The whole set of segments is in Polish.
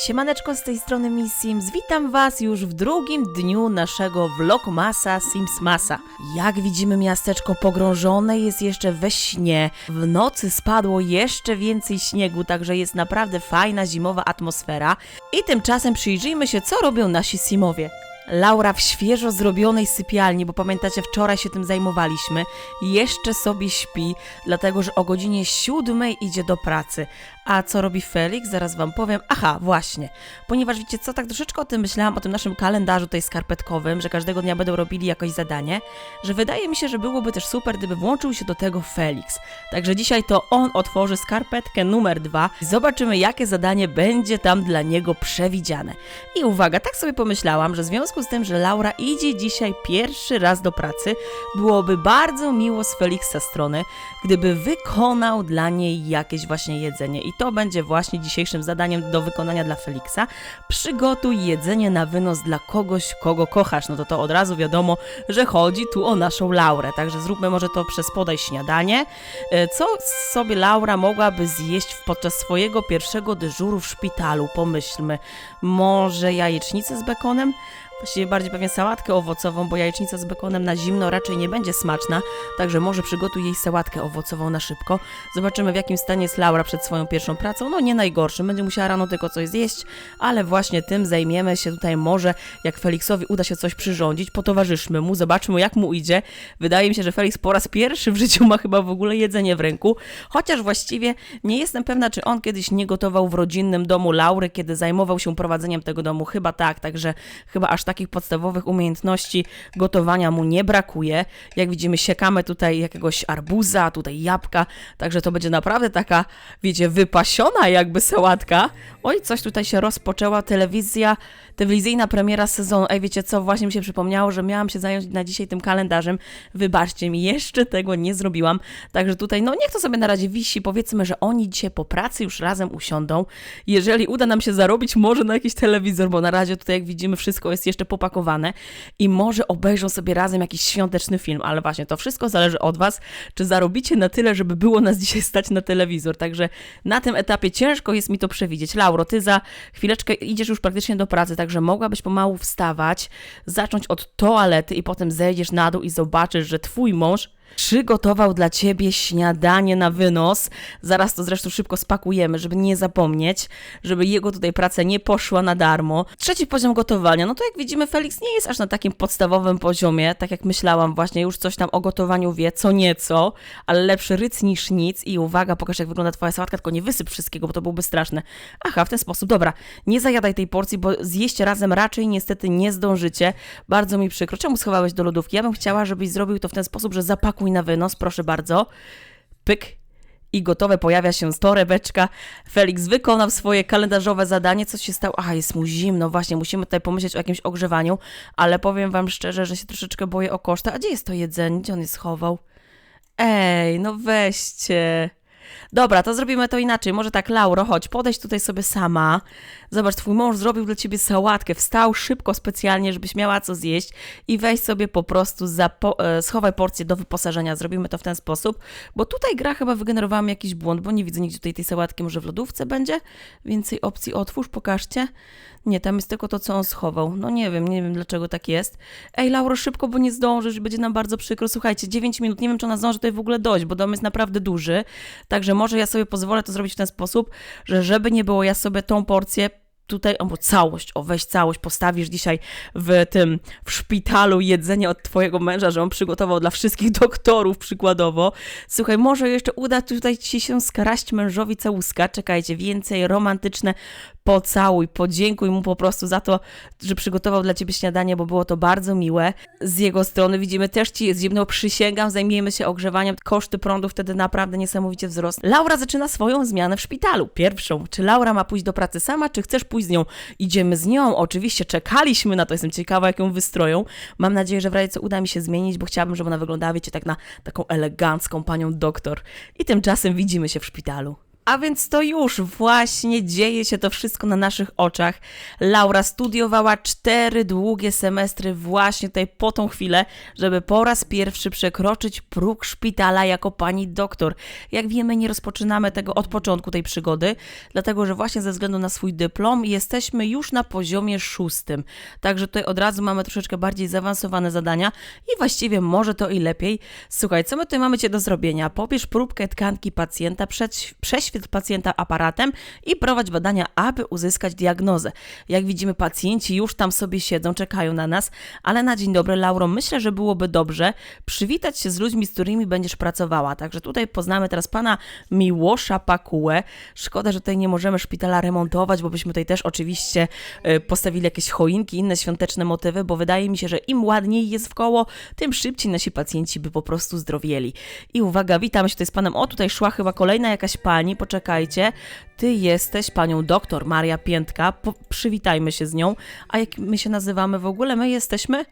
Siemaneczko z tej strony Miss Sims, witam was już w drugim dniu naszego vlogmasa Sims Masa. Jak widzimy miasteczko pogrążone jest jeszcze we śnie, w nocy spadło jeszcze więcej śniegu, także jest naprawdę fajna zimowa atmosfera. I tymczasem przyjrzyjmy się co robią nasi Simowie. Laura w świeżo zrobionej sypialni, bo pamiętacie, wczoraj się tym zajmowaliśmy, jeszcze sobie śpi, dlatego że o godzinie siódmej idzie do pracy. A co robi Felix? Zaraz wam powiem. Aha, właśnie. Ponieważ wiecie co, tak troszeczkę o tym myślałam, o tym naszym kalendarzu tutaj skarpetkowym, że każdego dnia będą robili jakoś zadanie, że wydaje mi się, że byłoby też super, gdyby włączył się do tego Felix. Także dzisiaj to on otworzy skarpetkę numer dwa i zobaczymy, jakie zadanie będzie tam dla niego przewidziane. I uwaga, tak sobie pomyślałam, że w związku z tym, że Laura idzie dzisiaj pierwszy raz do pracy, byłoby bardzo miło z Felixa strony, gdyby wykonał dla niej jakieś właśnie jedzenie. I to będzie właśnie dzisiejszym zadaniem do wykonania dla Felixa. Przygotuj jedzenie na wynos dla kogoś, kogo kochasz. No to to od razu wiadomo, że chodzi tu o naszą Laurę. Także zróbmy może to przez podaj śniadanie. E, Co sobie Laura mogłaby zjeść podczas swojego pierwszego dyżuru w szpitalu? Pomyślmy. Może jajecznicę z bekonem? Właściwie bardziej pewnie sałatkę owocową, bo jajecznica z bekonem na zimno raczej nie będzie smaczna, także może przygotuj jej sałatkę owocową na szybko. Zobaczymy w jakim stanie jest Laura przed swoją pierwszą pracą. No nie najgorszym, będzie musiała rano tylko coś zjeść, ale właśnie tym zajmiemy się tutaj może, jak Felixowi uda się coś przyrządzić, potowarzyszmy mu, zobaczmy jak mu idzie. Wydaje mi się, że Felix po raz pierwszy w życiu ma chyba w ogóle jedzenie w ręku, chociaż właściwie nie jestem pewna, czy on kiedyś nie gotował w rodzinnym domu Laury, kiedy zajmował się prowadzeniem tego domu. Chyba tak, także chyba aż takich podstawowych umiejętności gotowania mu nie brakuje. Jak widzimy, siekamy tutaj jakiegoś arbuza, tutaj jabłka, także to będzie naprawdę taka, wiecie, wypasiona jakby sałatka. Oj, coś tutaj się rozpoczęła, telewizja, telewizyjna premiera sezonu. Ej, wiecie co, właśnie mi się przypomniało, że miałam się zająć na dzisiaj tym kalendarzem. Wybaczcie mi, jeszcze tego nie zrobiłam. Także tutaj, no niech to sobie na razie wisi. Powiedzmy, że oni dzisiaj po pracy już razem usiądą. Jeżeli uda nam się zarobić, może na jakiś telewizor, bo na razie tutaj, jak widzimy, wszystko jest jeszcze popakowane i może obejrzą sobie razem jakiś świąteczny film, ale właśnie to wszystko zależy od Was, czy zarobicie na tyle, żeby było nas dzisiaj stać na telewizor. Także na tym etapie ciężko jest mi to przewidzieć. Lauro, ty za chwileczkę idziesz już praktycznie do pracy, także mogłabyś pomału wstawać, zacząć od toalety i potem zejdziesz na dół i zobaczysz, że twój mąż przygotował dla ciebie śniadanie na wynos. Zaraz to zresztą szybko spakujemy, żeby nie zapomnieć, żeby jego tutaj praca nie poszła na darmo. Trzeci poziom gotowania. No to jak widzimy, Felix nie jest aż na takim podstawowym poziomie, tak jak myślałam, właśnie już coś tam o gotowaniu wie, co nieco, ale lepszy ryc niż nic. I uwaga, pokaż jak wygląda twoja sałatka, tylko nie wysyp wszystkiego, bo to byłoby straszne. Aha, w ten sposób, dobra, nie zajadaj tej porcji, bo zjeść razem raczej niestety nie zdążycie. Bardzo mi przykro. Czemu schowałeś do lodówki? Ja bym chciała, żebyś zrobił to w ten sposób, że zapakuj na wynos, proszę bardzo. Pyk. I gotowe pojawia się torebeczka. Felix wykonał swoje kalendarzowe zadanie. Co się stało? Aha, jest mu zimno. Właśnie, musimy tutaj pomyśleć o jakimś ogrzewaniu, ale powiem wam szczerze, że się troszeczkę boję o koszty. A gdzie jest to jedzenie? Gdzie on je schował? Ej, no weźcie. Dobra, to zrobimy to inaczej. Może tak, Lauro, chodź, podejdź tutaj sobie sama. Zobacz, twój mąż zrobił dla ciebie sałatkę. Wstał szybko, specjalnie, żebyś miała co zjeść i weź sobie po prostu, po, e, schowaj porcję do wyposażenia. Zrobimy to w ten sposób, bo tutaj gra chyba wygenerowała mi jakiś błąd, bo nie widzę nigdzie tutaj tej sałatki. Może w lodówce będzie? Więcej opcji otwórz, pokażcie. Nie, tam jest tylko to, co on schował. No nie wiem, nie wiem dlaczego tak jest. Ej, Lauro, szybko, bo nie zdążysz, będzie nam bardzo przykro. Słuchajcie, 9 minut, nie wiem, czy ona zdąży tutaj w ogóle dojść, bo dom jest naprawdę duży. Także może ja sobie pozwolę to zrobić w ten sposób, że żeby nie było, ja sobie tą porcję tutaj, albo całość, o weź całość, postawisz dzisiaj w tym, w szpitalu jedzenie od twojego męża, że on przygotował dla wszystkich doktorów przykładowo. Słuchaj, może jeszcze uda tutaj ci się skraść mężowi całuska, czekajcie, więcej romantyczne pocałuj, podziękuj mu po prostu za to, że przygotował dla ciebie śniadanie, bo było to bardzo miłe. Z jego strony widzimy też ci jest zimno, przysięgam, zajmiemy się ogrzewaniem, koszty prądu wtedy naprawdę niesamowicie wzrosną. Laura zaczyna swoją zmianę w szpitalu, pierwszą. Czy Laura ma pójść do pracy sama, czy chcesz pójść z nią? Idziemy z nią, oczywiście czekaliśmy na to, jestem ciekawa jak ją wystroją. Mam nadzieję, że w razie co uda mi się zmienić, bo chciałabym, żeby ona wyglądała, wiecie, tak na taką elegancką panią doktor. I tymczasem widzimy się w szpitalu. A więc to już właśnie dzieje się to wszystko na naszych oczach. Laura studiowała cztery długie semestry właśnie tutaj po tą chwilę, żeby po raz pierwszy przekroczyć próg szpitala jako pani doktor. Jak wiemy, nie rozpoczynamy tego od początku tej przygody, dlatego że właśnie ze względu na swój dyplom jesteśmy już na poziomie szóstym. Także tutaj od razu mamy troszeczkę bardziej zaawansowane zadania i właściwie może to i lepiej. Słuchaj, co my tutaj mamy Cię do zrobienia? Pobierz próbkę tkanki pacjenta, przed, prześwietl pacjenta aparatem i prowadź badania, aby uzyskać diagnozę. Jak widzimy, pacjenci już tam sobie siedzą, czekają na nas, ale na dzień dobry, Lauro, myślę, że byłoby dobrze przywitać się z ludźmi, z którymi będziesz pracowała. Także tutaj poznamy teraz pana Miłosza Pakułę. Szkoda, że tutaj nie możemy szpitala remontować, bo byśmy tutaj też oczywiście y, postawili jakieś choinki, inne świąteczne motywy, bo wydaje mi się, że im ładniej jest w koło, tym szybciej nasi pacjenci by po prostu zdrowieli. I uwaga, witam się tutaj z panem. O, tutaj szła chyba kolejna jakaś pani, poczekajcie. Ty jesteś panią doktor Maria Piętka. Po, przywitajmy się z nią. A jak my się nazywamy w ogóle? My jesteśmy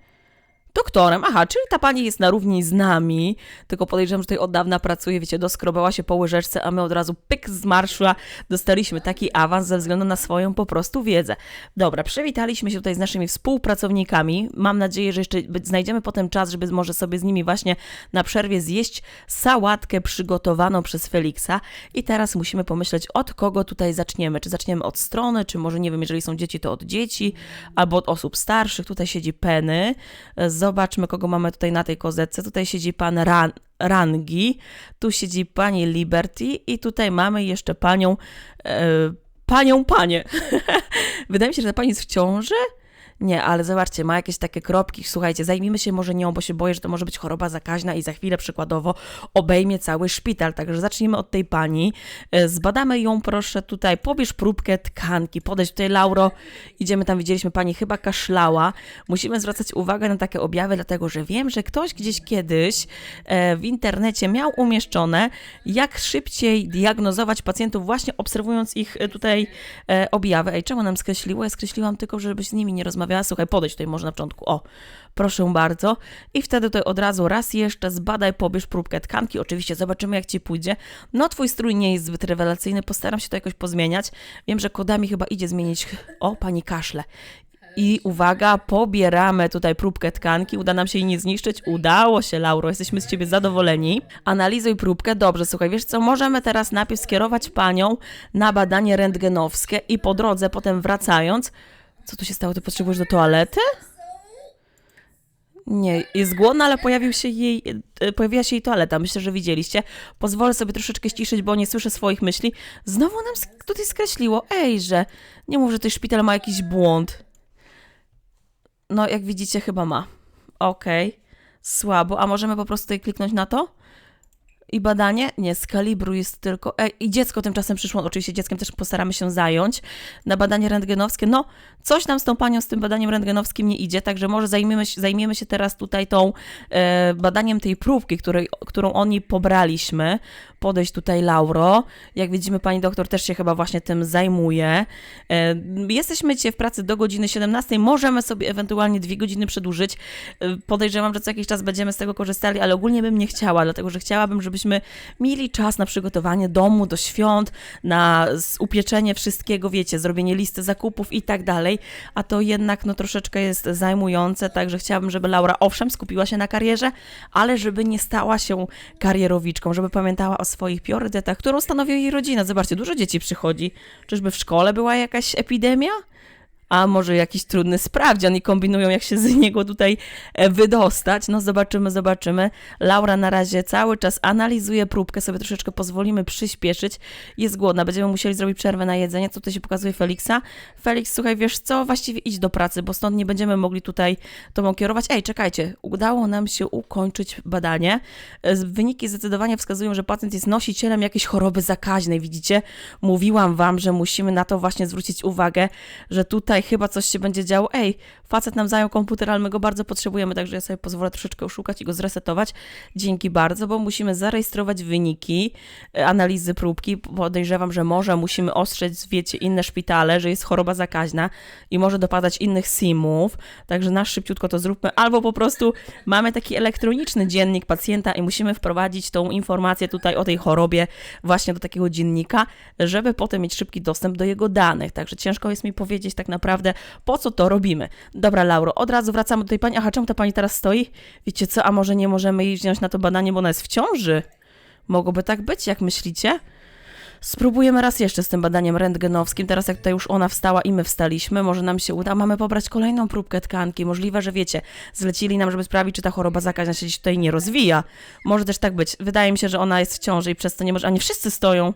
doktorem. Aha, czyli ta pani jest na równi z nami, tylko podejrzewam, że tutaj od dawna pracuje, wiecie, doskrobała się po łyżeczce, a my od razu pyk z marsza dostaliśmy taki awans ze względu na swoją po prostu wiedzę. Dobra, przywitaliśmy się tutaj z naszymi współpracownikami. Mam nadzieję, że jeszcze znajdziemy potem czas, żeby może sobie z nimi właśnie na przerwie zjeść sałatkę przygotowaną przez Feliksa. I teraz musimy pomyśleć, od kogo tutaj zaczniemy. Czy zaczniemy od strony, czy może, nie wiem, jeżeli są dzieci, to od dzieci, albo od osób starszych. Tutaj siedzi Penny. Zobaczmy, kogo mamy tutaj na tej kozetce. Tutaj siedzi pan Ran Rangi, tu siedzi pani Liberty i tutaj mamy jeszcze panią, e, panią panie. Wydaje mi się, że ta pani jest w ciąży. Nie, ale zobaczcie, ma jakieś takie kropki. Słuchajcie, zajmijmy się może nią, bo się boję, że to może być choroba zakaźna i za chwilę przykładowo obejmie cały szpital. Także zacznijmy od tej pani. E, Zbadamy ją, proszę, tutaj. Pobierz próbkę tkanki. Podejdź tutaj, Lauro. Idziemy tam, widzieliśmy, pani chyba kaszlała. Musimy zwracać uwagę na takie objawy, dlatego że wiem, że ktoś gdzieś kiedyś e, w internecie miał umieszczone, jak szybciej diagnozować pacjentów, właśnie obserwując ich e, tutaj objawy. Ej, czemu nam skreśliło? Ja skreśliłam tylko, żebyś z nimi nie Słuchaj, podejdź tutaj może na początku. O, proszę bardzo. I wtedy tutaj od razu raz jeszcze zbadaj, pobierz próbkę tkanki. Oczywiście zobaczymy, jak ci pójdzie. No, twój strój nie jest zbyt rewelacyjny. Postaram się to jakoś pozmieniać. Wiem, że kodami chyba idzie zmienić. O, pani kaszle. I uwaga, pobieramy tutaj próbkę tkanki. Uda nam się jej nie zniszczyć. Udało się, Lauro, jesteśmy z ciebie zadowoleni. Analizuj próbkę. Dobrze, słuchaj, wiesz co, możemy teraz najpierw skierować panią na badanie rentgenowskie i po drodze, potem wracając. Co tu się stało? Ty potrzebujesz do toalety? Nie, jest głodna, ale pojawił się jej, e, pojawiła się jej toaleta. Myślę, że widzieliście. Pozwolę sobie troszeczkę ściszyć, bo nie słyszę swoich myśli. Znowu nam tutaj skreśliło. Ej, że nie mów, że ten szpital ma jakiś błąd. No, jak widzicie, chyba ma. Okej, słabo. A możemy po prostu tutaj kliknąć na to? I badanie? Nie, z kalibru jest tylko. Ej, I dziecko tymczasem przyszło. Oczywiście dzieckiem też postaramy się zająć. Na badanie rentgenowskie. No, coś nam z tą panią z tym badaniem rentgenowskim nie idzie, także może zajmiemy się, zajmiemy się teraz tutaj tą e, badaniem tej próbki, której, którą oni pobraliśmy. Podejść tutaj Lauro. Jak widzimy, pani doktor też się chyba właśnie tym zajmuje. E, jesteśmy dzisiaj w pracy do godziny 17. Możemy sobie ewentualnie dwie godziny przedłużyć. E, podejrzewam, że co jakiś czas będziemy z tego korzystali, ale ogólnie bym nie chciała, dlatego że chciałabym, żebyśmy mieli czas na przygotowanie domu do świąt, na upieczenie wszystkiego, wiecie, zrobienie listy zakupów i tak dalej, a to jednak no troszeczkę jest zajmujące, także chciałabym, żeby Laura owszem skupiła się na karierze, ale żeby nie stała się karierowiczką, żeby pamiętała o swoich priorytetach, którą stanowi jej rodzina. Zobaczcie, dużo dzieci przychodzi. Czyżby w szkole była jakaś epidemia? A może jakiś trudny sprawdzian i kombinują, jak się z niego tutaj e, wydostać. No zobaczymy, zobaczymy. Laura na razie cały czas analizuje próbkę, sobie troszeczkę pozwolimy przyspieszyć. Jest głodna, będziemy musieli zrobić przerwę na jedzenie. Co tu się pokazuje Feliksa? Felix, słuchaj, wiesz co, właściwie idź do pracy, bo stąd nie będziemy mogli tutaj tobą kierować. Ej, czekajcie, udało nam się ukończyć badanie. E, Wyniki zdecydowanie wskazują, że pacjent jest nosicielem jakiejś choroby zakaźnej. Widzicie? Mówiłam wam, że musimy na to właśnie zwrócić uwagę, że tutaj tutaj chyba coś się będzie działo. Ej, facet nam zajął komputer, ale my go bardzo potrzebujemy, także ja sobie pozwolę troszeczkę oszukać i go zresetować. Dzięki bardzo, bo musimy zarejestrować wyniki e, analizy próbki. Podejrzewam, że może musimy ostrzec, wiecie, inne szpitale, że jest choroba zakaźna i może dopadać innych SIM-ów, także nasz szybciutko to zróbmy, albo po prostu mamy taki elektroniczny dziennik pacjenta i musimy wprowadzić tą informację tutaj o tej chorobie właśnie do takiego dziennika, żeby potem mieć szybki dostęp do jego danych. Także ciężko jest mi powiedzieć tak naprawdę, po co to robimy. Dobra, Lauro, od razu wracamy do tej pani. Aha, czemu ta pani teraz stoi? Wiecie co, a może nie możemy jej wziąć na to badanie, bo ona jest w ciąży? Mogłoby tak być, jak myślicie? Spróbujemy raz jeszcze z tym badaniem rentgenowskim. Teraz jak tutaj już ona wstała i my wstaliśmy, może nam się uda. Mamy pobrać kolejną próbkę tkanki. Możliwe, że wiecie, zlecili nam, żeby sprawdzić, czy ta choroba zakaźna się gdzieś tutaj nie rozwija. Może też tak być. Wydaje mi się, że ona jest w ciąży i przez to nie może... A nie wszyscy stoją.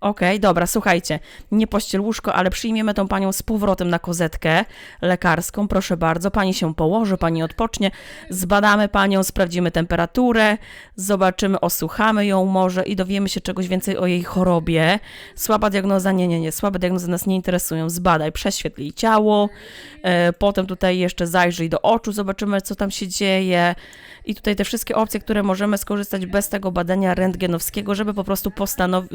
Okej, dobra, słuchajcie, nie pościel łóżko, ale przyjmiemy tą panią z powrotem na kozetkę lekarską, proszę bardzo. Pani się położy, pani odpocznie, zbadamy panią, sprawdzimy temperaturę, zobaczymy, osłuchamy ją może i dowiemy się czegoś więcej o jej chorobie. Słaba diagnoza, nie, nie, nie, słabe diagnozy nas nie interesują. Zbadaj, prześwietl ciało, e, potem tutaj jeszcze zajrzyj do oczu, zobaczymy, co tam się dzieje. I tutaj te wszystkie opcje, które możemy skorzystać bez tego badania rentgenowskiego, żeby po prostu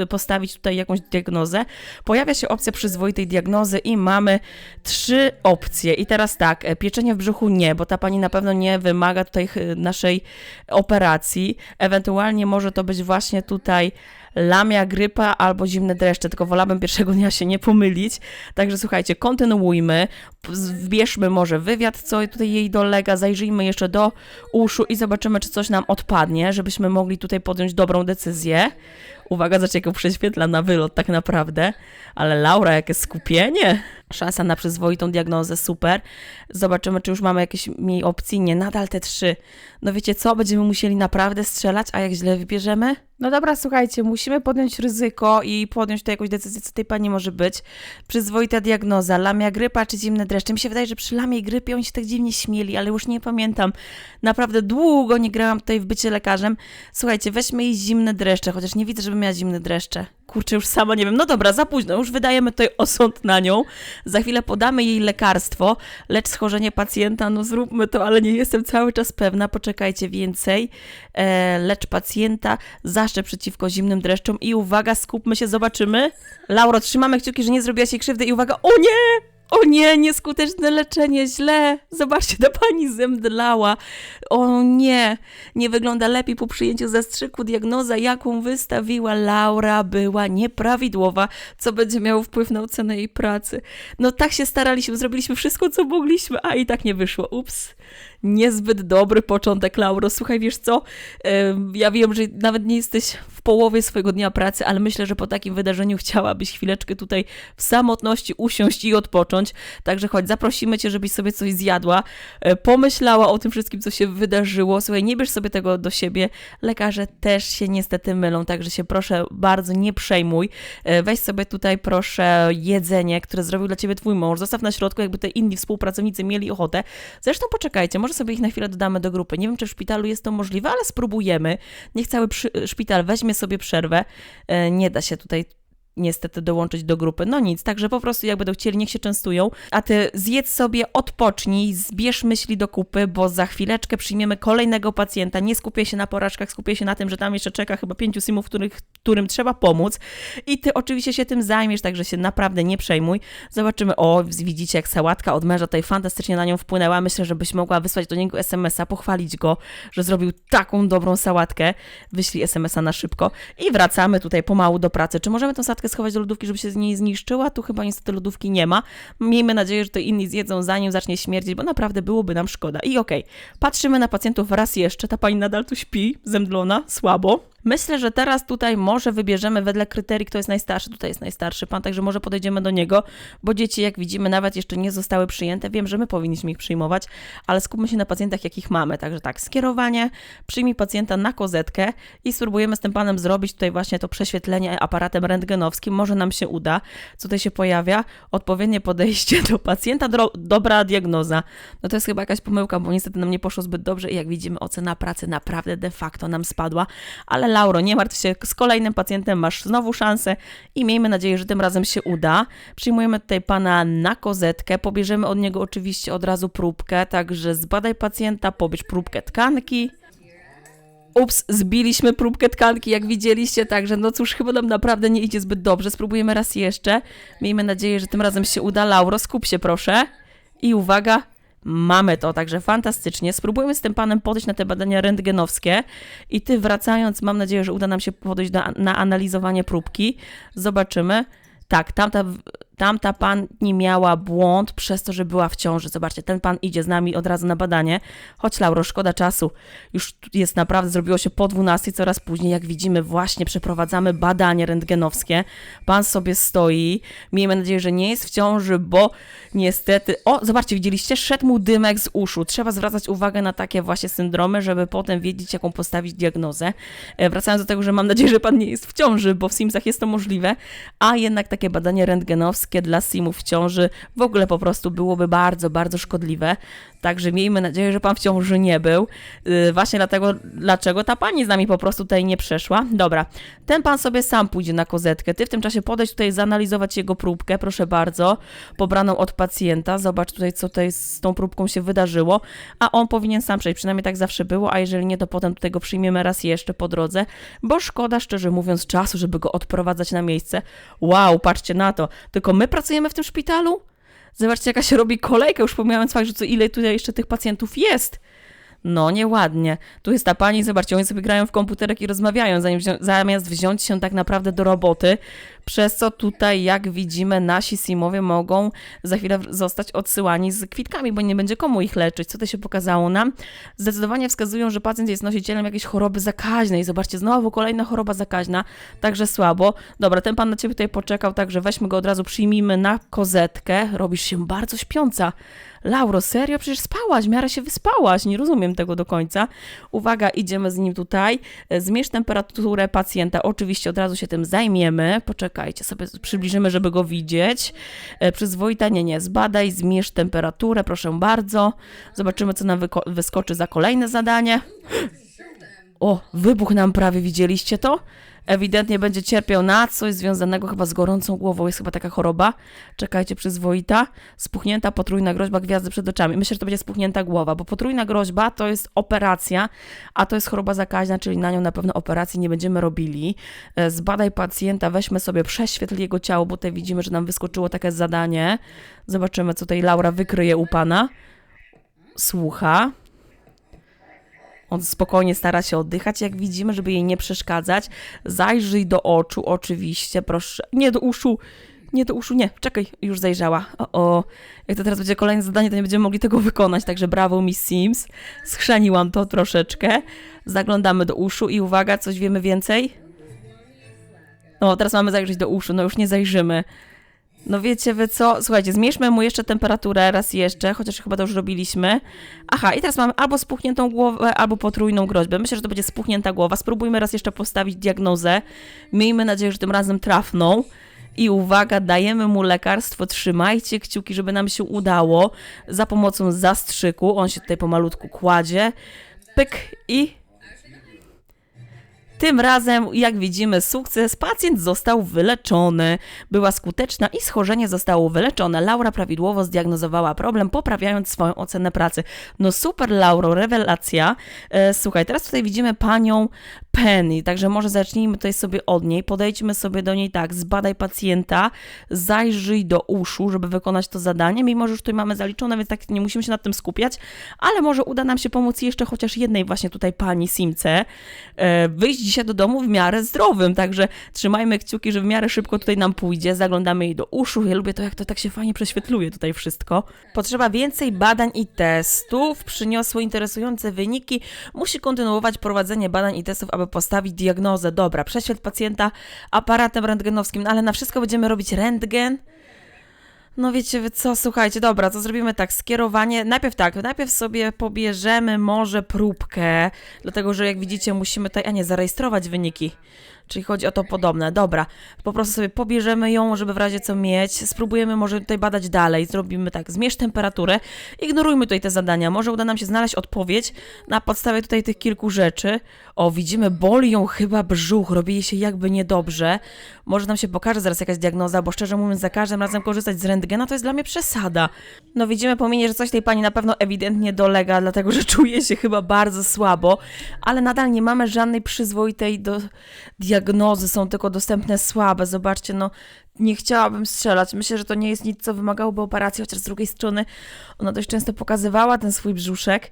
postawić tutaj jakąś diagnozę. Pojawia się opcja przyzwoitej diagnozy i mamy trzy opcje. I teraz tak, e, pieczenie w brzuchu nie, bo ta pani na pewno nie wymaga tutaj ch- naszej operacji. Ewentualnie może to być właśnie tutaj lamia, grypa albo zimne dreszcze, tylko wolałabym pierwszego dnia się nie pomylić. Także słuchajcie, kontynuujmy, wbierzmy może wywiad, co tutaj jej dolega, zajrzyjmy jeszcze do uszu i zobaczymy, czy coś nam odpadnie, żebyśmy mogli tutaj podjąć dobrą decyzję. Uwaga, zobaczcie, jak prześwietla na wylot tak naprawdę. Ale Laura, jakie skupienie! Szansa na przyzwoitą diagnozę, super. Zobaczymy, czy już mamy jakieś mniej opcji. Nie, nadal te trzy. No wiecie co, będziemy musieli naprawdę strzelać, a jak źle wybierzemy? No dobra, słuchajcie, musimy podjąć ryzyko i podjąć tutaj jakąś decyzję, co tej pani może być. Przyzwoita diagnoza, lamia grypa czy zimne dreszcze. Mi się wydaje, że przy lamie grypie oni się tak dziwnie śmieli, ale już nie pamiętam. Naprawdę długo nie grałam tutaj w bycie lekarzem. Słuchajcie, weźmy jej zimne dreszcze, chociaż nie widzę, żeby miała zimne dreszcze. Kurczę, już sama nie wiem. No dobra, za późno, już wydajemy tutaj osąd na nią. Za chwilę podamy jej lekarstwo, lecz schorzenie pacjenta, no zróbmy to, ale nie jestem cały czas pewna, poczekajcie więcej. E, lecz pacjenta, zaszczep przeciwko zimnym dreszczom i uwaga, skupmy się, zobaczymy. Lauro, trzymamy kciuki, że nie zrobiłaś jej krzywdy i uwaga, o nie! O nie, nieskuteczne leczenie, źle. Zobaczcie, ta pani zemdlała. O nie, nie wygląda lepiej po przyjęciu zastrzyku. Diagnoza, jaką wystawiła Laura, była nieprawidłowa, co będzie miało wpływ na ocenę jej pracy. No tak się staraliśmy, zrobiliśmy wszystko, co mogliśmy, a i tak nie wyszło. Ups. Niezbyt dobry początek, Lauro. Słuchaj, wiesz co? Ja wiem, że nawet nie jesteś połowie swojego dnia pracy, ale myślę, że po takim wydarzeniu chciałabyś chwileczkę tutaj w samotności usiąść i odpocząć. Także chodź, zaprosimy cię, żebyś sobie coś zjadła, e, pomyślała o tym wszystkim, co się wydarzyło. Słuchaj, nie bierz sobie tego do siebie. Lekarze też się niestety mylą, także się proszę bardzo nie przejmuj. E, Weź sobie tutaj proszę jedzenie, które zrobił dla ciebie twój mąż. Zostaw na środku, jakby te inni współpracownicy mieli ochotę. Zresztą poczekajcie, może sobie ich na chwilę dodamy do grupy. Nie wiem, czy w szpitalu jest to możliwe, ale spróbujemy. Niech cały szpital weźmie sobie przerwę. E, Nie da się tutaj niestety dołączyć do grupy. No nic, także po prostu jak będą chcieli, niech się częstują. A ty zjedz sobie, odpocznij, zbierz myśli do kupy, bo za chwileczkę przyjmiemy kolejnego pacjenta. Nie skupię się na porażkach, skupię się na tym, że tam jeszcze czeka chyba pięciu simów, których, którym trzeba pomóc. I ty oczywiście się tym zajmiesz, także się naprawdę nie przejmuj. Zobaczymy, o, widzicie jak sałatka od męża tutaj fantastycznie na nią wpłynęła. Myślę, że byś mogła wysłać do niego SMS-a, pochwalić go, że zrobił taką dobrą sałatkę. Wyślij SMS-a na szybko i wracamy tutaj pomału do pracy. Czy możemy tą sałatkę schować do lodówki, żeby się z niej zniszczyła? Tu chyba niestety lodówki nie ma. Miejmy nadzieję, że to inni zjedzą zanim zacznie śmierdzieć, bo naprawdę byłoby nam szkoda. I okej, patrzymy na pacjentów raz jeszcze. Ta pani nadal tu śpi, zemdlona, słabo. Myślę, że teraz tutaj może wybierzemy wedle kryterii, kto jest najstarszy. Tutaj jest najstarszy pan, także może podejdziemy do niego, bo dzieci, jak widzimy, nawet jeszcze nie zostały przyjęte. Wiem, że my powinniśmy ich przyjmować, ale skupmy się na pacjentach, jakich mamy. Także tak, skierowanie, przyjmij pacjenta na kozetkę i spróbujemy z tym panem zrobić tutaj właśnie to prześwietlenie aparatem rentgenowskim. Może nam się uda. Co tutaj się pojawia? Odpowiednie podejście do pacjenta, dobra diagnoza. No to jest chyba jakaś pomyłka, bo niestety nam nie poszło zbyt dobrze i jak widzimy, ocena pracy naprawdę de facto nam spadła, ale Lauro, nie martw się, z kolejnym pacjentem masz znowu szansę i miejmy nadzieję, że tym razem się uda. Przyjmujemy tutaj pana na kozetkę, pobierzemy od niego oczywiście od razu próbkę, także zbadaj pacjenta, pobierz próbkę tkanki. Ups, zbiliśmy próbkę tkanki, jak widzieliście, także no cóż, chyba nam naprawdę nie idzie zbyt dobrze. Spróbujemy raz jeszcze. Miejmy nadzieję, że tym razem się uda. Lauro, skup się proszę. I uwaga, mamy to, także fantastycznie. Spróbujemy z tym panem podejść na te badania rentgenowskie. I ty wracając, mam nadzieję, że uda nam się podejść na analizowanie próbki. Zobaczymy. Tak, tamta, tamta pani miała błąd przez to, że była w ciąży. Zobaczcie, ten pan idzie z nami od razu na badanie. Chodź, Lauro, szkoda czasu. Już jest naprawdę, zrobiło się po 12, coraz później. Jak widzimy, właśnie przeprowadzamy badanie rentgenowskie. Pan sobie stoi. Miejmy nadzieję, że nie jest w ciąży, bo niestety. O, zobaczcie, widzieliście? Szedł mu dymek z uszu. Trzeba zwracać uwagę na takie właśnie syndromy, żeby potem wiedzieć, jaką postawić diagnozę. E, Wracając do tego, że mam nadzieję, że pan nie jest w ciąży, bo w Simsach jest to możliwe, a jednak takie badanie rentgenowskie dla Simów w ciąży w ogóle po prostu byłoby bardzo, bardzo szkodliwe. Także miejmy nadzieję, że pan w ciąży nie był. Yy, właśnie dlatego, dlaczego ta pani z nami po prostu tutaj nie przeszła. Dobra, ten pan sobie sam pójdzie na kozetkę. Ty w tym czasie podejdź tutaj, zanalizować jego próbkę, proszę bardzo, pobraną od pacjenta. Zobacz tutaj, co tutaj z tą próbką się wydarzyło, a on powinien sam przejść. Przynajmniej tak zawsze było, a jeżeli nie, to potem tutaj go przyjmiemy raz jeszcze po drodze, bo szkoda, szczerze mówiąc, czasu, żeby go odprowadzać na miejsce. Wow, patrzcie na to. Tylko my pracujemy w tym szpitalu? Zobaczcie, jaka się robi kolejka, już pomijając fakt, że co ile tutaj jeszcze tych pacjentów jest. No, nieładnie. Tu jest ta pani, zobaczcie, oni sobie grają w komputerek i rozmawiają, wzią- zamiast wziąć się tak naprawdę do roboty, przez co tutaj, jak widzimy, nasi simowie mogą za chwilę zostać odsyłani z kwitkami, bo nie będzie komu ich leczyć. Co to się pokazało nam? Zdecydowanie wskazują, że pacjent jest nosicielem jakiejś choroby zakaźnej. Zobaczcie, znowu kolejna choroba zakaźna, także słabo. Dobra, ten pan na ciebie tutaj poczekał, także weźmy go od razu, przyjmijmy na kozetkę. Robisz się bardzo śpiąca. Lauro, serio? Przecież spałaś, w miarę się wyspałaś, nie rozumiem tego do końca. Uwaga, idziemy z nim tutaj. E, Zmierz temperaturę pacjenta, oczywiście od razu się tym zajmiemy. Poczekajcie, sobie przybliżymy, żeby go widzieć. E, Przyzwoita, nie, nie, zbadaj, zmierz temperaturę, proszę bardzo. Zobaczymy, co nam wyskoczy za kolejne zadanie. O, wybuch nam prawie, widzieliście to? Ewidentnie będzie cierpiał na coś związanego chyba z gorącą głową. Jest chyba taka choroba. Czekajcie, przyzwoita. Spuchnięta potrójna groźba gwiazdy przed oczami. Myślę, że to będzie spuchnięta głowa, bo potrójna groźba to jest operacja, a to jest choroba zakaźna, czyli na nią na pewno operacji nie będziemy robili. E, Zbadaj pacjenta, weźmy sobie, prześwietl jego ciało, bo tutaj widzimy, że nam wyskoczyło takie zadanie. Zobaczymy, co tutaj Laura wykryje u pana. Słucha. On spokojnie stara się oddychać, jak widzimy, żeby jej nie przeszkadzać. Zajrzyj do oczu, oczywiście, proszę. Nie do uszu. Nie do uszu, nie. Czekaj, już zajrzała. O, o. Jak to teraz będzie kolejne zadanie, to nie będziemy mogli tego wykonać, także brawo Miss Sims. Schrzeniłam to troszeczkę. Zaglądamy do uszu i uwaga, coś wiemy więcej? No, teraz mamy zajrzeć do uszu, no już nie zajrzymy. No wiecie wy co? Słuchajcie, zmierzmy mu jeszcze temperaturę raz jeszcze, chociaż chyba to już robiliśmy. Aha, i teraz mamy albo spuchniętą głowę, albo potrójną groźbę. Myślę, że to będzie spuchnięta głowa. Spróbujmy raz jeszcze postawić diagnozę. Miejmy nadzieję, że tym razem trafną. I uwaga, dajemy mu lekarstwo, trzymajcie kciuki, żeby nam się udało. Za pomocą zastrzyku, on się tutaj pomalutku kładzie. Pyk i tym razem, jak widzimy, sukces. Pacjent został wyleczony. Była skuteczna i schorzenie zostało wyleczone. Laura prawidłowo zdiagnozowała problem, poprawiając swoją ocenę pracy. No super, Lauro, rewelacja. E, słuchaj, teraz tutaj widzimy panią Penny, także może zacznijmy tutaj sobie od niej. Podejdźmy sobie do niej tak, zbadaj pacjenta, zajrzyj do uszu, żeby wykonać to zadanie. Mimo, że już tutaj mamy zaliczone, więc tak nie musimy się nad tym skupiać, ale może uda nam się pomóc jeszcze chociaż jednej właśnie tutaj pani Simce e, wyjść dzisiaj do domu w miarę zdrowym, także trzymajmy kciuki, że w miarę szybko tutaj nam pójdzie. Zaglądamy jej do uszu. Ja lubię to, jak to tak się fajnie prześwietluje tutaj wszystko. Potrzeba więcej badań i testów. Przyniosły interesujące wyniki. Musi kontynuować prowadzenie badań i testów, aby postawić diagnozę. Dobra, prześwietl pacjenta aparatem rentgenowskim, no ale na wszystko będziemy robić rentgen. No wiecie wy co, słuchajcie, dobra, to zrobimy tak, skierowanie, najpierw tak, najpierw sobie pobierzemy może próbkę, dlatego, że jak widzicie musimy tutaj, a nie, zarejestrować wyniki. Czyli chodzi o to podobne. Dobra, po prostu sobie pobierzemy ją, żeby w razie co mieć. Spróbujemy może tutaj badać dalej. Zrobimy tak, zmierz temperaturę. Ignorujmy tutaj te zadania. Może uda nam się znaleźć odpowiedź na podstawie tutaj tych kilku rzeczy. O, widzimy, boli ją chyba brzuch, robi jej się jakby niedobrze. Może nam się pokaże zaraz jakaś diagnoza, bo szczerze mówiąc, za każdym razem korzystać z rentgena to jest dla mnie przesada. No widzimy po że coś tej pani na pewno ewidentnie dolega, dlatego że czuje się chyba bardzo słabo, ale nadal nie mamy żadnej przyzwoitej do diagnozy, są tylko dostępne słabe. Zobaczcie, no nie chciałabym strzelać. Myślę, że to nie jest nic, co wymagałoby operacji, chociaż z drugiej strony ona dość często pokazywała ten swój brzuszek.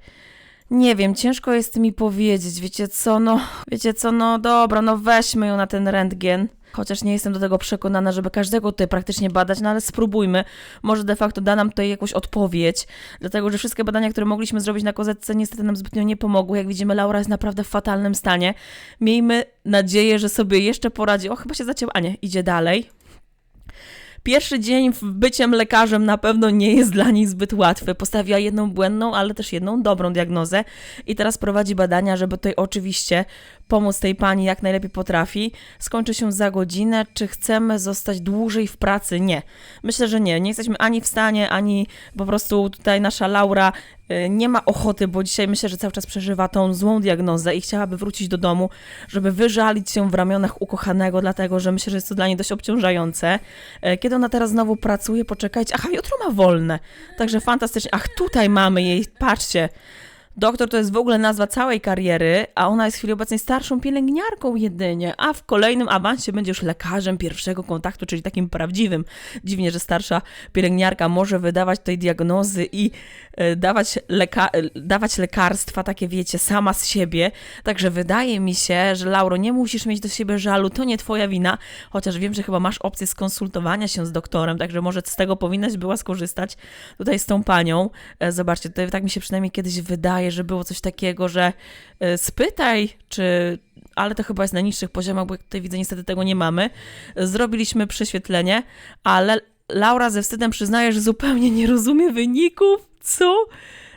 Nie wiem, ciężko jest mi powiedzieć, wiecie co, no, wiecie co, no dobra, no weźmy ją na ten rentgen. Chociaż nie jestem do tego przekonana, żeby każdego tutaj praktycznie badać, no ale spróbujmy. Może de facto da nam tutaj jakąś odpowiedź, dlatego że wszystkie badania, które mogliśmy zrobić na kozetce, niestety nam zbytnio nie pomogły. Jak widzimy, Laura jest naprawdę w fatalnym stanie. Miejmy nadzieję, że sobie jeszcze poradzi. O, chyba się zacięła. A nie, idzie dalej. Pierwszy dzień w byciem lekarzem na pewno nie jest dla niej zbyt łatwy. Postawiła jedną błędną, ale też jedną dobrą diagnozę i teraz prowadzi badania, żeby tutaj oczywiście pomóc tej pani jak najlepiej potrafi. Skończy się za godzinę. Czy chcemy zostać dłużej w pracy? Nie. Myślę, że nie. Nie jesteśmy ani w stanie, ani po prostu tutaj nasza Laura y, nie ma ochoty, bo dzisiaj myślę, że cały czas przeżywa tą złą diagnozę i chciałaby wrócić do domu, żeby wyżalić się w ramionach ukochanego, dlatego że myślę, że jest to dla niej dość obciążające. E, Kiedy ona teraz znowu pracuje, poczekajcie. Aha, jutro ma wolne. Także fantastycznie. Ach, tutaj mamy jej, patrzcie. Doktor to jest w ogóle nazwa całej kariery, a ona jest w chwili obecnej starszą pielęgniarką jedynie, a w kolejnym awansie będzie już lekarzem pierwszego kontaktu, czyli takim prawdziwym. Dziwnie, że starsza pielęgniarka może wydawać tej diagnozy i e, dawać, leka e, dawać lekarstwa, takie wiecie, sama z siebie. Także wydaje mi się, że Lauro, nie musisz mieć do siebie żalu, to nie twoja wina, chociaż wiem, że chyba masz opcję skonsultowania się z doktorem, także może z tego powinnaś była skorzystać tutaj z tą panią. E, Zobaczcie, tutaj tak mi się przynajmniej kiedyś wydaje, że było coś takiego, że e, spytaj, czy. Ale to chyba jest na niższych poziomach, bo jak tutaj widzę, niestety tego nie mamy. Zrobiliśmy prześwietlenie, ale Laura ze wstydem przyznaje, że zupełnie nie rozumie wyników. Co?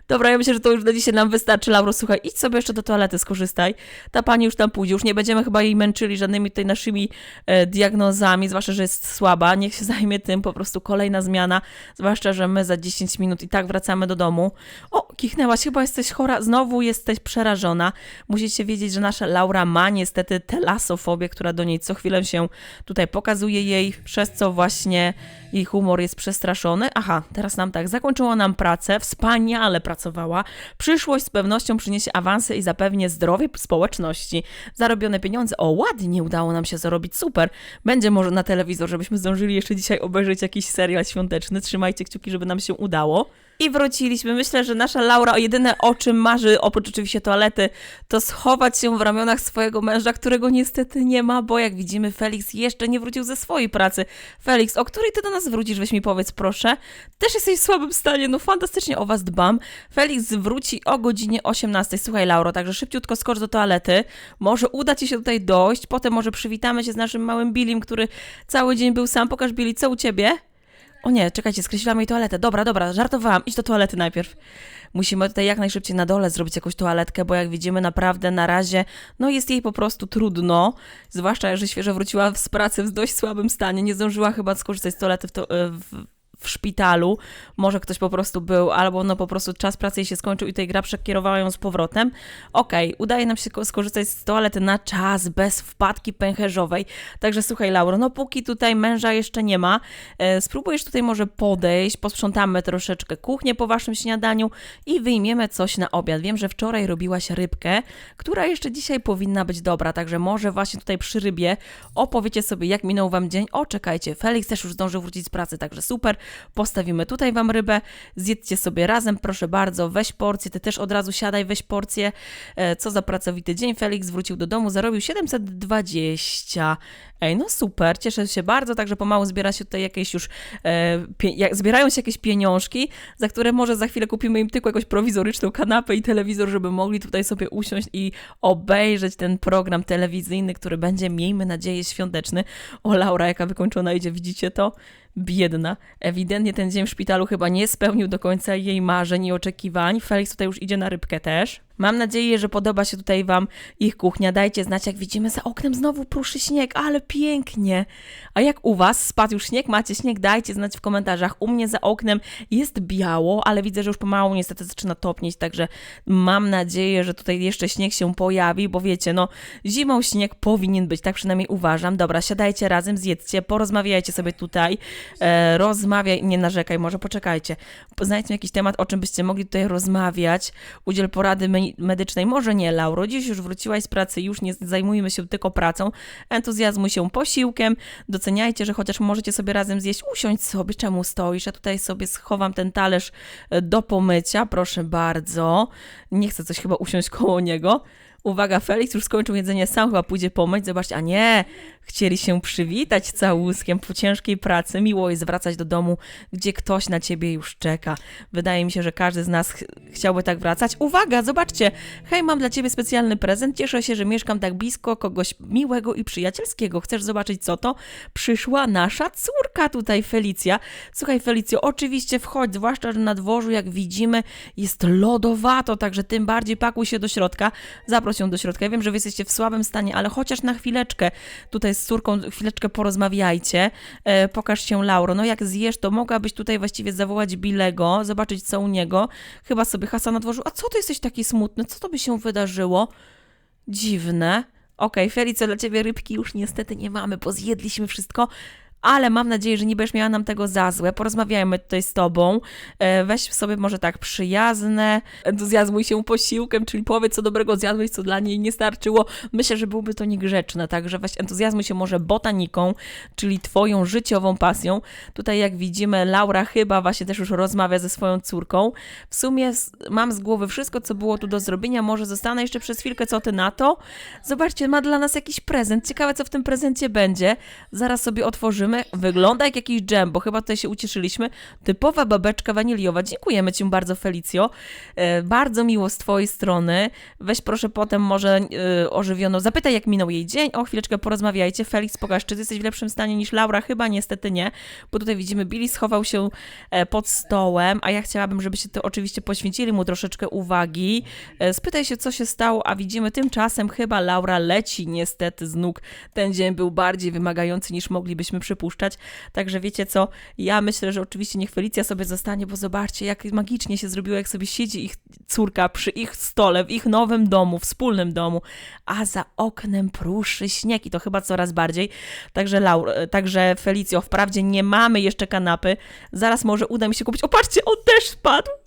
Dobra, ja myślę, że to już na dzisiaj nam wystarczy. Lauro, słuchaj, idź sobie jeszcze do toalety, skorzystaj. Ta pani już tam pójdzie. Już nie będziemy chyba jej męczyli żadnymi tutaj naszymi e, diagnozami, zwłaszcza, że jest słaba. Niech się zajmie tym, po prostu kolejna zmiana. Zwłaszcza, że my za 10 minut i tak wracamy do domu. O, kichnęłaś, chyba jesteś chora. Znowu jesteś przerażona. Musicie wiedzieć, że nasza Laura ma niestety telasofobię, która do niej co chwilę się tutaj pokazuje jej, przez co właśnie jej humor jest przestraszony. Aha, teraz nam tak, zakończyła nam pracę, wspaniale pracowała. Przyszłość z pewnością przyniesie awanse i zapewnie zdrowie społeczności. Zarobione pieniądze, o ładnie udało nam się zarobić, super. Będzie może na telewizor, żebyśmy zdążyli jeszcze dzisiaj obejrzeć jakiś serial świąteczny. Trzymajcie kciuki, żeby nam się udało. I wróciliśmy. Myślę, że nasza Laura o jedyne o czym marzy, oprócz oczywiście toalety, to schować się w ramionach swojego męża, którego niestety nie ma, bo jak widzimy, Felix jeszcze nie wrócił ze swojej pracy. Felix, o której ty do nas wrócisz? Weź mi powiedz, proszę. Też jesteś w słabym stanie, no fantastycznie o was dbam. Felix wróci o godzinie 18. Słuchaj, Lauro, także szybciutko skocz do toalety. Może uda ci się tutaj dojść, potem może przywitamy się z naszym małym Billim, który cały dzień był sam. Pokaż Billy, co u ciebie? O nie, czekajcie, skreśliłam jej toaletę. Dobra, dobra, żartowałam. Idź do toalety najpierw. Musimy tutaj jak najszybciej na dole zrobić jakąś toaletkę, bo jak widzimy naprawdę na razie, no jest jej po prostu trudno. Zwłaszcza, że świeżo wróciła z pracy w dość słabym stanie. Nie zdążyła chyba skorzystać z toalety w, to, w, w szpitalu. Może ktoś po prostu był, albo no po prostu czas pracy jej się skończył i tej gra przekierowała ją z powrotem. Okej, udaje nam się ko- skorzystać z toalety na czas, bez wpadki pęcherzowej. Także słuchaj, Lauro, no póki tutaj męża jeszcze nie ma, e, spróbujesz tutaj może podejść, posprzątamy troszeczkę kuchnię po waszym śniadaniu i wyjmiemy coś na obiad. Wiem, że wczoraj robiłaś rybkę, która jeszcze dzisiaj powinna być dobra, także może właśnie tutaj przy rybie opowiecie sobie, jak minął wam dzień. O, czekajcie, Felix też już zdążył wrócić z pracy, także super. Postawimy tutaj wam rybę, zjedzcie sobie razem, proszę bardzo, weź porcję, ty też od razu siadaj, weź porcję. E, Co za pracowity dzień, Felix wrócił do domu, zarobił 720. Ej, no super, cieszę się bardzo, także pomału zbiera się tutaj jakieś już, e, zbierają się jakieś pieniążki, za które może za chwilę kupimy im tylko jakąś prowizoryczną kanapę i telewizor, żeby mogli tutaj sobie usiąść i obejrzeć ten program telewizyjny, który będzie, miejmy nadzieję, świąteczny. O, Laura, jaka wykończona idzie, widzicie to? Biedna. Ewidentnie ten dzień w szpitalu chyba nie spełnił do końca jej marzeń i oczekiwań. Felix tutaj już idzie na rybkę też. Mam nadzieję, że podoba się tutaj Wam ich kuchnia. Dajcie znać, jak widzimy za oknem znowu pruszy śnieg, ale pięknie. A jak u Was? Spadł już śnieg? Macie śnieg? Dajcie znać w komentarzach. U mnie za oknem jest biało, ale widzę, że już pomału niestety zaczyna topnieć, także mam nadzieję, że tutaj jeszcze śnieg się pojawi, bo wiecie, no zimą śnieg powinien być, tak przynajmniej uważam. Dobra, siadajcie razem, zjedzcie, porozmawiajcie sobie tutaj, e, rozmawiaj, nie narzekaj, może poczekajcie. Znajdźmy jakiś temat, o czym byście mogli tutaj rozmawiać, udziel porady me- medycznej, może nie, Lauro, dziś już wróciłaś z pracy, już nie zajmujemy się tylko pracą, entuzjazmuj się posiłkiem, doceniajcie, że chociaż możecie sobie razem zjeść, usiądź sobie, czemu stoisz, ja tutaj sobie schowam ten talerz e, do pomycia, proszę bardzo, nie chcę coś chyba usiąść koło niego, Uwaga, Felix już skończył jedzenie, sam chyba pójdzie pomyć. Zobaczcie, a nie, chcieli się przywitać całuskiem po ciężkiej pracy. Miło jest wracać do domu, gdzie ktoś na ciebie już czeka. Wydaje mi się, że każdy z nas ch chciałby tak wracać. Uwaga, zobaczcie, hej, mam dla ciebie specjalny prezent. Cieszę się, że mieszkam tak blisko kogoś miłego i przyjacielskiego. Chcesz zobaczyć, co to? Przyszła nasza córka tutaj, Felicja. Słuchaj, Felicjo, oczywiście wchodź, zwłaszcza, że na dworzu, jak widzimy, jest lodowato, także tym bardziej pakuj się do środka. Zaproś ją do środka. Ja wiem, że wy jesteście w słabym stanie, ale chociaż na chwileczkę tutaj z córką chwileczkę porozmawiajcie. E, pokaż się Lauro. No jak zjesz, to mogłabyś tutaj właściwie zawołać Bilego, zobaczyć co u niego. Chyba sobie Hasa na dworzu. A co ty jesteś taki smutny? Co to by się wydarzyło? Dziwne. Okej, Felice, dla ciebie rybki już niestety nie mamy, bo zjedliśmy wszystko. Ale mam nadzieję, że nie będziesz miała nam tego za złe. Porozmawiajmy tutaj z tobą. E, weź sobie może tak przyjazne, entuzjazmuj się posiłkiem, czyli powiedz, co dobrego zjadłeś, co dla niej nie starczyło. Myślę, że byłby to niegrzeczne, także weź entuzjazmuj się może botaniką, czyli twoją życiową pasją. Tutaj jak widzimy, Laura chyba właśnie też już rozmawia ze swoją córką. W sumie mam z głowy wszystko, co było tu do zrobienia. Może zostanę jeszcze przez chwilkę, co ty na to? Zobaczcie, ma dla nas jakiś prezent. Ciekawe, co w tym prezencie będzie. Zaraz sobie otworzymy. Wygląda jak jakiś dżem, bo chyba tutaj się ucieszyliśmy. Typowa babeczka waniliowa. Dziękujemy Ci bardzo, Felicjo. E, bardzo miło z Twojej strony. Weź proszę potem może e, ożywioną. Zapytaj, jak minął jej dzień. O, chwileczkę porozmawiajcie. Felix, pokaż, czy Ty jesteś w lepszym stanie niż Laura? Chyba niestety nie, bo tutaj widzimy, Billy schował się e, pod stołem, a ja chciałabym, żebyście to oczywiście poświęcili mu troszeczkę uwagi. Spytaj się, co się stało, a widzimy tymczasem chyba Laura leci niestety z nóg. Ten dzień był bardziej wymagający niż moglibyśmy przypuszczać. Także wiecie co, ja myślę, że oczywiście niech Felicja sobie zostanie, bo zobaczcie, jak magicznie się zrobiło, jak sobie siedzi ich córka przy ich stole, w ich nowym domu, wspólnym domu, a za oknem pruszy śnieg i to chyba coraz bardziej. Także Laura, także Felicjo, wprawdzie nie mamy jeszcze kanapy, zaraz może uda mi się kupić. O, patrzcie, on też spadł!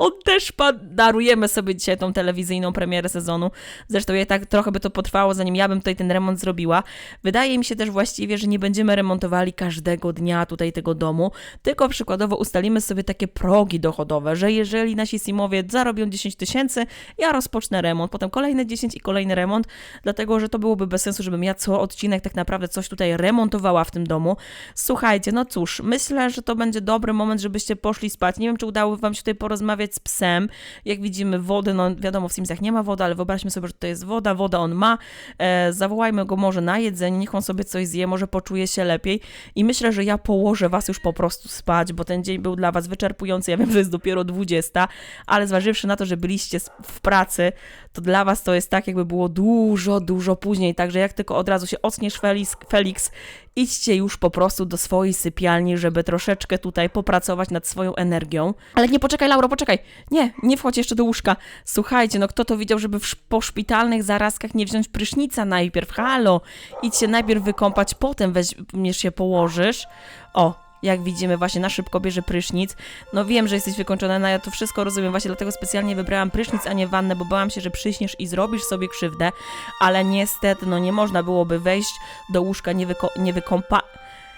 On też. Darujemy sobie dzisiaj tą telewizyjną premierę sezonu. Zresztą ja tak trochę by to potrwało, zanim ja bym tutaj ten remont zrobiła. Wydaje mi się też właściwie, że nie będziemy remontowali każdego dnia tutaj tego domu, tylko przykładowo ustalimy sobie takie progi dochodowe, że jeżeli nasi simowie zarobią 10 tysięcy, ja rozpocznę remont, potem kolejne 10 i kolejny remont, dlatego że to byłoby bez sensu, żebym ja co odcinek tak naprawdę coś tutaj remontowała w tym domu. Słuchajcie, no cóż, myślę, że to będzie dobry moment, żebyście poszli spać. Nie wiem, czy udało wam się tutaj porozmawiać z psem. Jak widzimy wody, no wiadomo, w Simsach nie ma wody, ale wyobraźmy sobie, że to jest woda, woda on ma. E, zawołajmy go może na jedzenie, niech on sobie coś zje, może poczuje się lepiej. I myślę, że ja położę was już po prostu spać, bo ten dzień był dla was wyczerpujący. Ja wiem, że jest dopiero 20, ale zważywszy na to, że byliście w pracy, to dla was to jest tak, jakby było dużo, dużo później. Także jak tylko od razu się ockniesz, Felix, Felix idźcie już po prostu do swojej sypialni, żeby troszeczkę tutaj popracować nad swoją energią. Ale nie, poczekaj, Lauro, poczekaj. Nie, nie wchodź jeszcze do łóżka. Słuchajcie, no kto to widział, żeby w, po szpitalnych zarazkach nie wziąć prysznica najpierw? Halo, idź się najpierw wykąpać, potem weźmiesz się położysz. O, jak widzimy, właśnie na szybko bierze prysznic. No wiem, że jesteś wykończona, no ja to wszystko rozumiem, właśnie dlatego specjalnie wybrałam prysznic, a nie wannę, bo bałam się, że przyśniesz i zrobisz sobie krzywdę, ale niestety, no nie można byłoby wejść do łóżka nie, wyko- nie wykąpa...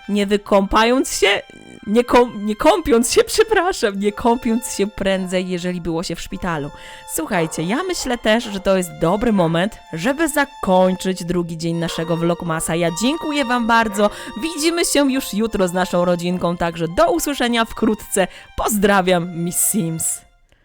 Nie wykąpając się, nie, nie kąpiąc się, przepraszam, nie kąpiąc się prędzej, jeżeli było się w szpitalu. Słuchajcie, ja myślę też, że to jest dobry moment, żeby zakończyć drugi dzień naszego vlogmasa. Ja dziękuję Wam bardzo. Widzimy się już jutro z naszą rodzinką, także do usłyszenia wkrótce. Pozdrawiam, Miss Sims.